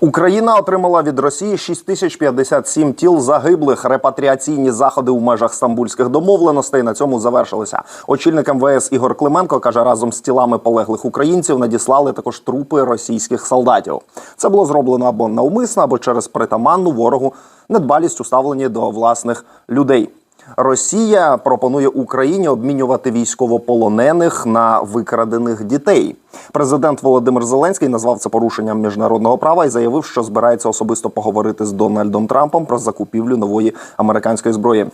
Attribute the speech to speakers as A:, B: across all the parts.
A: Україна отримала від Росії 6057 тіл загиблих. Репатріаційні заходи у межах стамбульських домовленостей на цьому завершилися. Очільник МВС Ігор Клименко каже, разом з тілами полеглих українців надіслали також трупи російських солдатів. Це було зроблено або навмисно, або через притаманну ворогу недбалість у ставленні до власних людей. Росія пропонує Україні обмінювати військовополонених на викрадених дітей. Президент Володимир Зеленський назвав це порушенням міжнародного права і заявив, що збирається особисто поговорити з Дональдом Трампом про закупівлю нової американської зброї.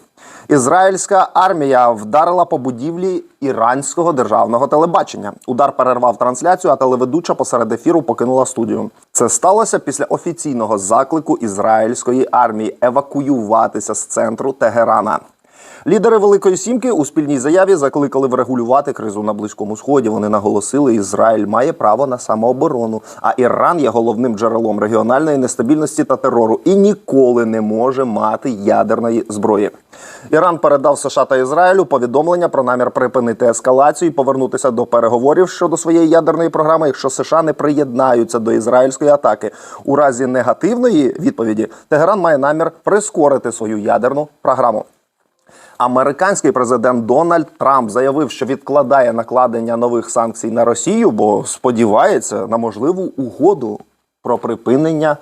A: Ізраїльська армія вдарила по будівлі іранського державного телебачення. Удар перервав трансляцію, а телеведуча посеред ефіру покинула студію. Це сталося після офіційного заклику ізраїльської армії евакуюватися з центру Тегерана. Лідери Великої Сімки у спільній заяві закликали врегулювати кризу на близькому сході. Вони наголосили, Ізраїль має право на самооборону, а Іран є головним джерелом регіональної нестабільності та терору і ніколи не може мати ядерної зброї. Іран передав США та Ізраїлю повідомлення про намір припинити ескалацію і повернутися до переговорів щодо своєї ядерної програми, якщо США не приєднаються до ізраїльської атаки. У разі негативної відповіді Тегеран має намір прискорити свою ядерну програму. Американський президент Дональд Трамп заявив, що відкладає накладення нових санкцій на Росію, бо сподівається на можливу угоду про припинення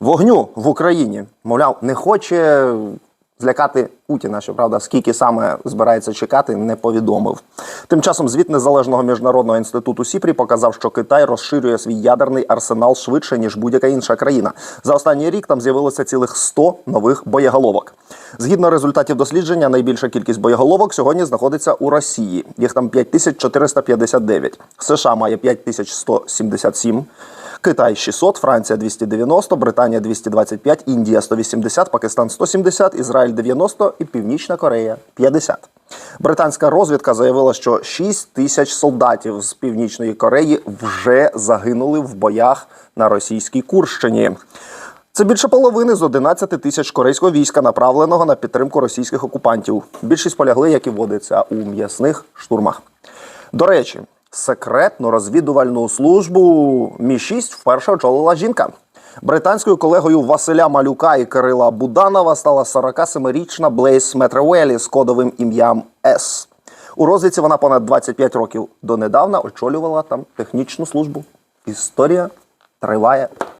A: вогню в Україні. Мовляв, не хоче злякати Путіна. Щоправда, скільки саме збирається чекати, не повідомив. Тим часом звіт незалежного міжнародного інституту Сіпрі показав, що Китай розширює свій ядерний арсенал швидше ніж будь-яка інша країна. За останній рік там з'явилося цілих 100 нових боєголовок. Згідно результатів дослідження, найбільша кількість боєголовок сьогодні знаходиться у Росії. Їх там 5459. США має 5177. Китай 600, Франція 290, Британія 225, Індія 180, Пакистан 170, Ізраїль 90 і Північна Корея 50. Британська розвідка заявила, що 6 тисяч солдатів з Північної Кореї вже загинули в боях на російській Курщині. Це більше половини з 11 тисяч корейського війська, направленого на підтримку російських окупантів. Більшість полягли, як і водиться, у м'ясних штурмах. До речі, секретну розвідувальну службу Мі 6 вперше очолила жінка. Британською колегою Василя Малюка і Кирила Буданова стала 47-річна Блейс Метревелі з кодовим ім'ям С. У розвідці вона понад 25 років донедавна очолювала там технічну службу. Історія триває